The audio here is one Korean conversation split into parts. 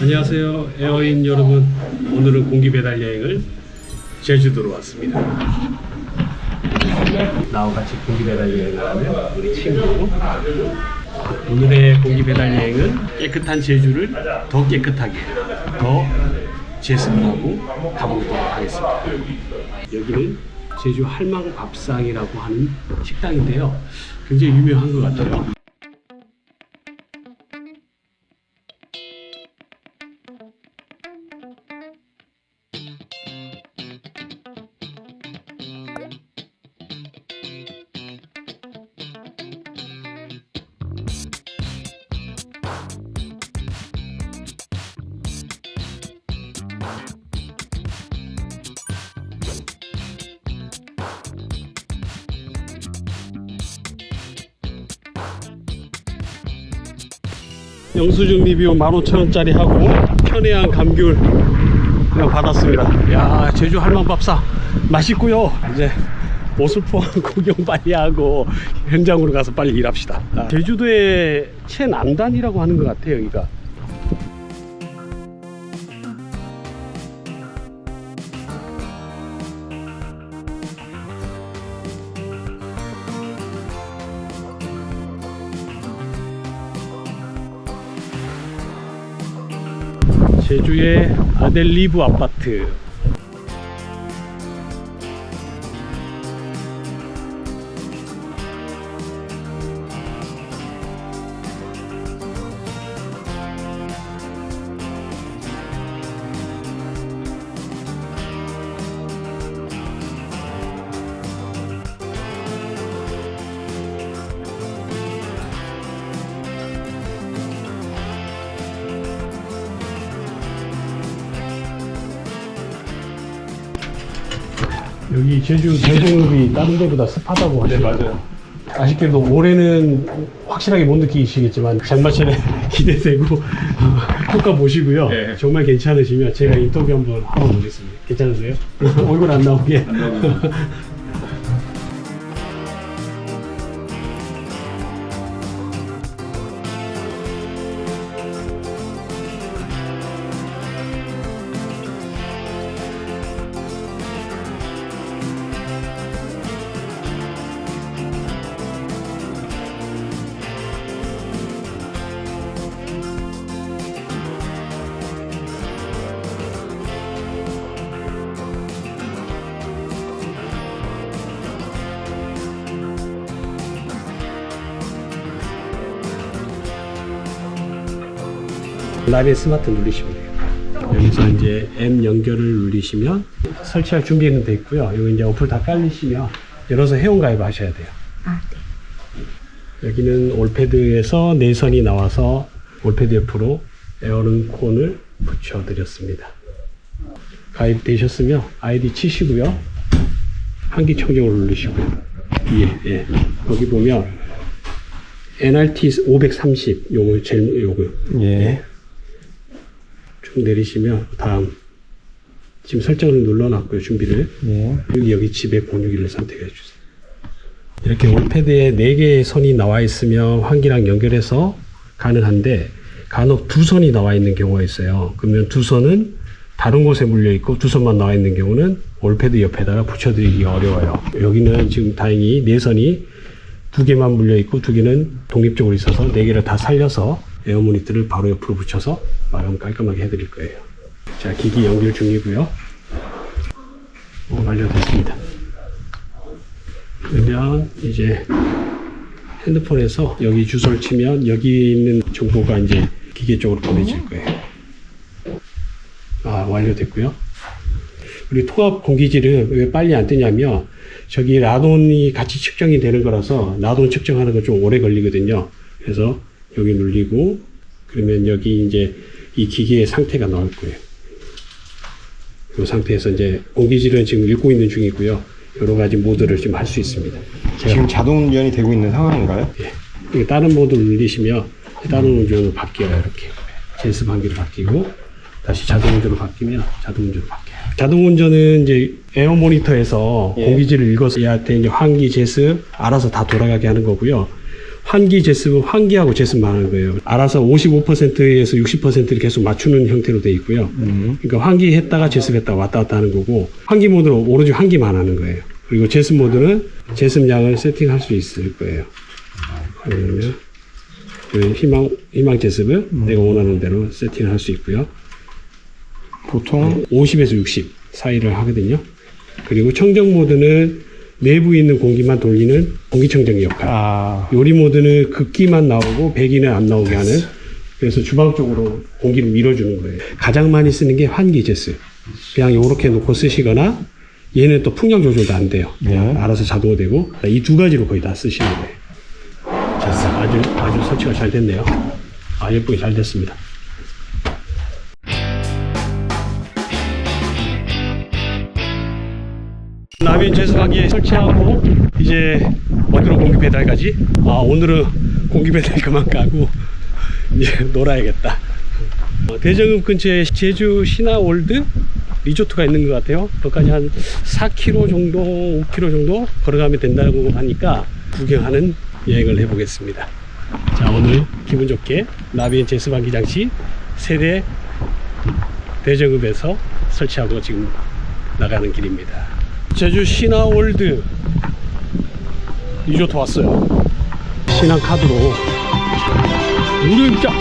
안녕하세요 에어인 여러분. 오늘은 공기 배달 여행을 제주도로 왔습니다. 나와 같이 공기 배달 여행을 하는 우리 친구. 오늘의 공기 배달 여행은 깨끗한 제주를 더 깨끗하게 더 제습을 하고 가보도록 하겠습니다. 여기는 제주 할망밥상이라고 하는 식당인데요. 굉장히 유명한 것 같아요 영수증 리뷰 15,000원짜리 하고 편해한 감귤 그냥 받았습니다. 야 제주 할망밥상 맛있고요. 이제 옷을 포함 구경 빨리 하고 현장으로 가서 빨리 일합시다. 아, 제주도의 최남단이라고 하는 것 같아요 여기가. 제주의 아델리브 아파트 여기 제주 대중읍이 다른 데보다 습하다고 하시죠? 네 맞아요. 아쉽게도 올해는 확실하게 못 느끼시겠지만 장마철에 기대되고 어, 효과 보시고요. 네. 정말 괜찮으시면 제가 인터뷰 한번 하고 보겠습니다. 괜찮으세요? 얼굴 안 나오게 라벤 스마트 누르시면 돼요. 여기서 이제 M 연결을 누르시면 설치할 준비는 돼 있고요. 여기 이제 어플 다 깔리시면 열어서 회원 가입하셔야 돼요. 아, 네. 여기는 올패드에서 내선이 나와서 올패드 옆으로 에어른콘을 붙여드렸습니다. 가입되셨으면 아이디 치시고요. 한기 청정을 누르시고요. 예, 예. 거기 보면 NRT 530 요거 제일 요거 예. 쭉 내리시면 다음 지금 설정을 눌러놨고요 준비를 예. 여기 여기 집에 번호기를 선택해 주세요. 이렇게 올패드에 4개의 선이 나와 있으면 환기랑 연결해서 가능한데 간혹 두 선이 나와 있는 경우가 있어요. 그러면 두 선은 다른 곳에 물려 있고 두 선만 나와 있는 경우는 올패드 옆에다가 붙여드리기가 어려워요. 여기는 지금 다행히 네 선이 두 개만 물려 있고 두 개는 독립적으로 있어서 네 개를 다 살려서 에어 모니터를 바로 옆으로 붙여서 마감 깔끔하게 해드릴 거예요. 자, 기기 연결 중이고요. 어, 완료됐습니다. 그러면 이제 핸드폰에서 여기 주소를 치면 여기 있는 정보가 이제 기계 쪽으로 보내질 거예요. 아, 완료됐고요. 우리 통합 공기질은 왜 빨리 안 뜨냐면 저기 라돈이 같이 측정이 되는 거라서 라돈 측정하는 거 좀 오래 걸리거든요. 그래서 여기 눌리고 그러면 여기 이제 이 기계의 상태가 나올 거예요. 이 상태에서 이제 공기질은 지금 읽고 있는 중이고요. 여러 가지 모드를 좀할수 있습니다. 지금 자동 운전이 되고 있는 상황인가요? 예. 다른 모드를 누르시면 다른 운전으로 바뀌어요. 이렇게 제습 환기로 바뀌고 다시 자동 운전으로 바뀌면 자동 운전으로 바뀌어요. 자동 운전은 이제 에어 모니터에서 예. 공기질을 읽어서 얘한테 이제 환기 제습 알아서 다 돌아가게 하는 거고요. 환기 제습은 환기하고 제습만 하는 거예요. 알아서 55%에서 60%를 계속 맞추는 형태로 돼 있고요. 그러니까 환기했다가 제습했다가 왔다 갔다 하는 거고 환기 모드는 오로지 환기만 하는 거예요. 그리고 제습 모드는 제습량을 세팅할 수 있을 거예요. 그러면 그 희망 희망 제습을 내가 원하는 대로 세팅할 수 있고요. 보통 50에서 60 사이를 하거든요. 그리고 청정 모드는 내부에 있는 공기만 돌리는 공기청정 역할. 아 요리 모드는 극기만 나오고 배기는 안 나오게 하는 그래서 주방 쪽으로 공기를 밀어주는 거예요. 가장 많이 쓰는 게 환기 제스. 그냥 요렇게 놓고 쓰시거나 얘는 또 풍량 조절도 안 돼요. 그냥 네. 알아서 자동화되고 이 두 가지로 거의 다 쓰시는 거예요. 제스 아주 아주 설치가 잘 됐네요. 아 예쁘게 잘 됐습니다. 나비인 제수하기에 설치하고 이제 어디로 공기 배달까지? 아 오늘은 공기 배달 그만 가고 이제 놀아야겠다. 어, 대정읍 근처에 제주 신화월드 리조트가 있는 것 같아요. 거기까지 한 4km 정도, 5km 정도 걸어가면 된다고 하니까 구경하는 여행을 해보겠습니다. 자 오늘 기분 좋게 나비인 제수방기 장치 세대 대정읍에서 설치하고 지금 나가는 길입니다. 제주 신화월드 리조트 왔어요. 신한 카드로 무료 입장.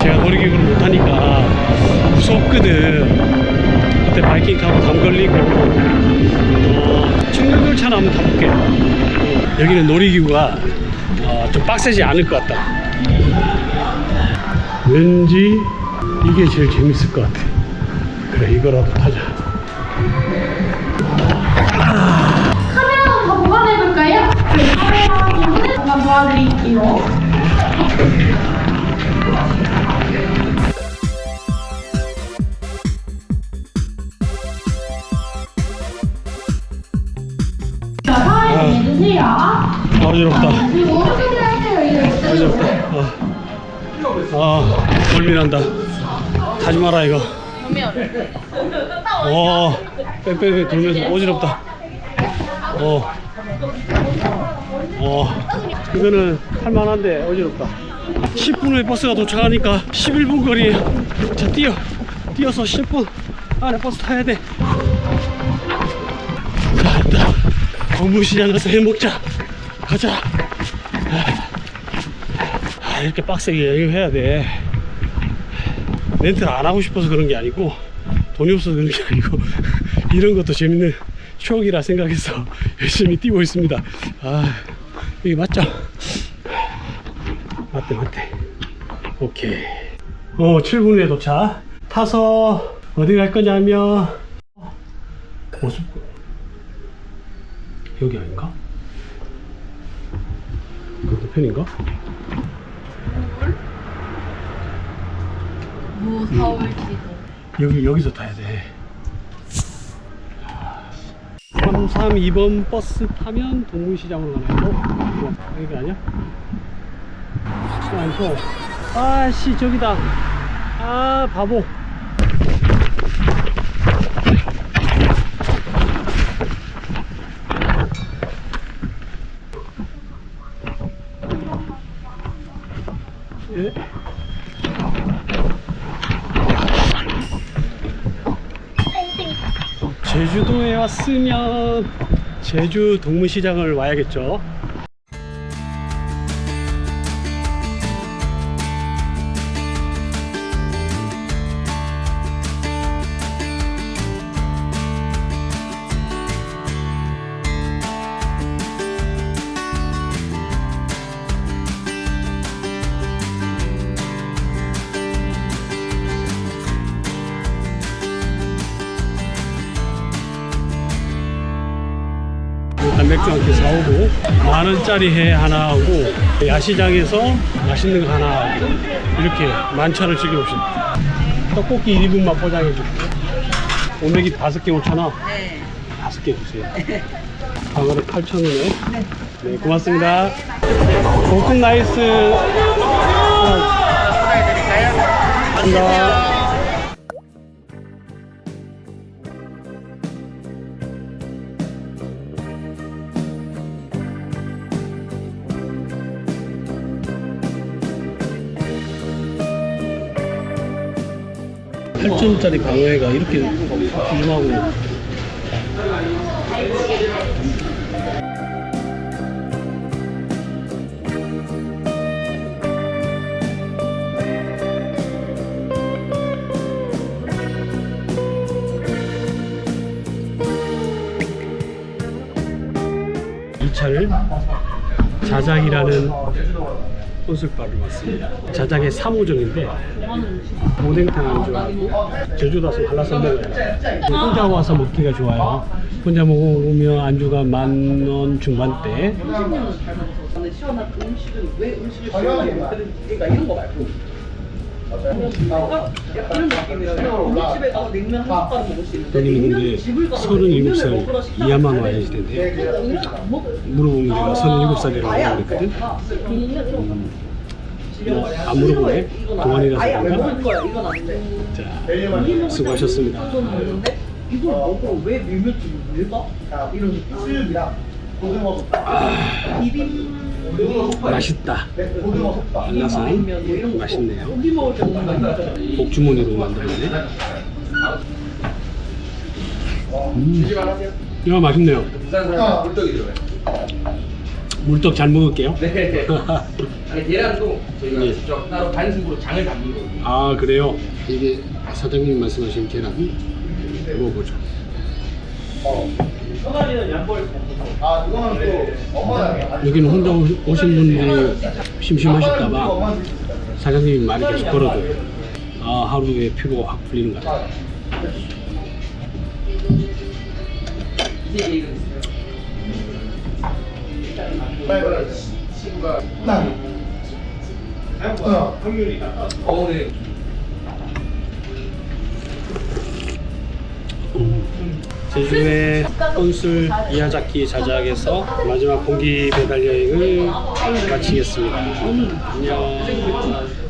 제가 놀이기구를 못 타니까 무섭거든. 그때 바이킹 타고 담 걸리고 어, 청년열차나 한번 타볼게요. 어, 여기는 놀이기구가 어, 좀 빡세지 않을 것 같다. 왠지 이게 제일 재밌을 것 같아. 그래 이거라도 타자. 볼까요? 네, 카메라 부분은 잠깐 도와드릴게요. 자, 사인 해주세요. 아, 어지럽다. 그리고 오른쪽으로 하세요. 이거 어지럽다. 어. 아, 멀미난다. 타지 마라, 이거. 어, 뺑뺑뺑 돌면서 어지럽다. 어. 어. 이거는 할만한데 어지럽다. 10분 후에 버스가 도착하니까 11분 거리에요. 자, 뛰어. 뛰어서 10분 안에 버스 타야 돼. 자, 일단 건물시장 가서 해 먹자. 가자. 아, 이렇게 빡세게 여행해야 돼. 렌트를 안 하고 싶어서 그런 게 아니고 돈이 없어서 그런 게 아니고 이런 것도 재밌는 추억이라 생각해서 열심히 뛰고 있습니다. 아, 이게 맞죠? 맞대, 맞대. 오케이. 어, 7분 후에 도착. 타서 어디 갈 거냐면 모습 여기 아닌가? 건너편인가? 무서울지도. 여기 여기서 타야 돼. 332번 버스 타면 동문시장으로 가나요? 뭐, 여기 아니야? 아니죠. 아씨 저기다. 아 바보. 예. 제주도에 왔으면 제주 동문시장을 와야겠죠. 맥주 한 캔 사오고 만 원짜리 회 하나 하고 야시장에서 맛있는 거 하나 하고 이렇게 만찬을 즐겨봅시다. 떡볶이 1인분만 포장해 줄게요. 오메기 5개 5천 원. 네. 다섯 개 주세요. 방어를 8천 원에. 네, 고맙습니다. 볶음 라이스. 감사합니다. 8점짜리 방어회가 이렇게 이 차를 자작이라는 혼술바를 왔습니다. 자작의 3호점인데 오뎅탕 안주하고 제주도서 갈라서 먹어요. 혼자 와서 먹기가 좋아요. 혼자 먹으면 안주가 만 원 중반대. 시원한 그 음식은 왜 음식을 시원하게 만드는지 그러니까 이런 거 말고 약간 이런 느낌이라 우리 집에 가서 냉면 한 숟가락 먹을 수 있는데 냉면 근데 집을 가서 냉면을 37살 먹으러 식당을 이하만 와야지 안 먹어요 물어보면 내가 37살이라고 아예 안 그랬거든. 먹어 안 물어보네. 동안이라서 아예 안 그런가? 먹을 거야 이건 아닌데 자, 수고하셨습니다. 이걸 먹으러 왜 밀면집을 왜 가? 이런 느낌 비빔 냉면 뭐 이런 거 맛있네요. 먹는 거 진짜 복주머니로 만들었네. 음. 야 맛있네요. 물떡 잘 먹을게요. 네. 아니 계란도 저희가 네. 직접 따로 반숙으로 장을 담는 거거든요. 아 그래요? 이게 사장님 말씀하신 계란 먹어보죠. 여기는 혼자 오- 오신 분들이 심심하실까봐 사장님이 말이 계속 걸어줘요. 아 하루에 피로가 확 풀리는 것 같아요. 이제 얘기가 있어요. 친구가 어, 네. 제주의 혼술 이하자키 자작에서 마지막 공기 배달 여행을 마치겠습니다. 안녕.